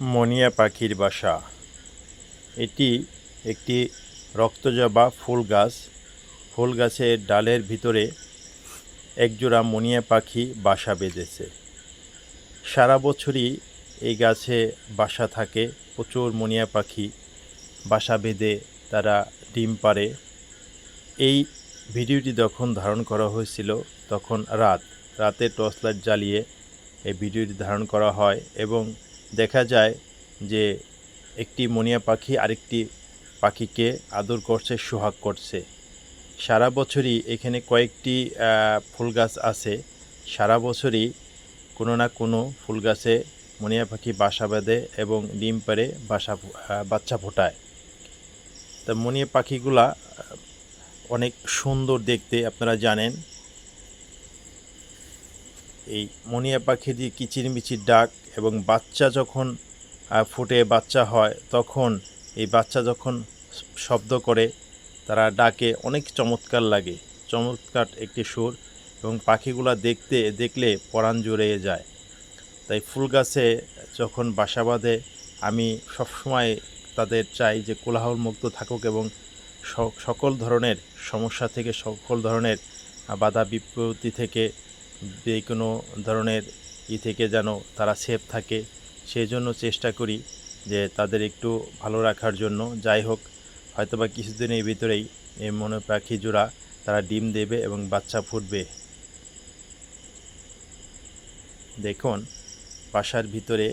মনিয়া পাখির বাসা। এটি একটি রক্তজবা ফুল গাছ। ফুল গাছের ডালের ভিতরে একজোড়া মনিয়া পাখি বাসা বেঁধেছে। সারা বছরই এই গাছে বাসা থাকে। প্রচুর মনিয়া পাখি বাসা বেঁধে তারা ডিম পারে এই ভিডিওটি যখন ধারণ করা হয়েছিল, তখন রাত, রাতে টর্চ লাইট জ্বালিয়ে এই ভিডিওটি ধারণ করা হয় এবং দেখা যায় যে একটি মনিয়া পাখি আরেকটি পাখিকে আদর করছে, সোহাগ করছে। সারা বছরই এখানে কয়েকটি ফুল গাছ আছে। সারা বছরই কোনো না কোনো ফুল গাছে মনিয়া পাখি বাসা বাঁধে এবং ডিম পারে বাসা বাচ্চা ফোটায়। তা মনিয়া পাখিগুলা অনেক সুন্দর দেখতে, আপনারা জানেন। এই মনিয়া পাখির যে কিচিরমিচির ডাক এবং বাচ্চা যখন ফুটে বাচ্চা হয়, তখন এই বাচ্চা যখন শব্দ করে, তারা ডাকে, অনেক চমৎকার লাগে। চমৎকার একটি সুর এবং পাখিগুলা দেখতে, দেখলে পরাণ জুড়ে যায়। তাই ফুল গাছে যখন বাসা বাঁধে, আমি সবসময় তাদের চাই যে কোলাহল মুক্ত থাকুক এবং সকল ধরনের সমস্যা থেকে, সকল ধরনের বাধা বিপত্তি থেকে যে কোনো ধরনের ই থেকে যেন তারা সেফ থাকে সেই জন্য চেষ্টা করি যে তাদের একটু ভালো রাখার জন্য। যাই হোক, হয়তোবা কিছুদিনের ভিতরেই এই মনে পাখি জোড়া তারা ডিম দেবে এবং বাচ্চা ফুটবে। দেখুন, বাসার ভিতরে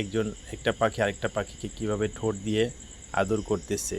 একজন, একটা পাখি আরেকটা পাখিকে কীভাবে ঠোঁট দিয়ে আদর করতেছে।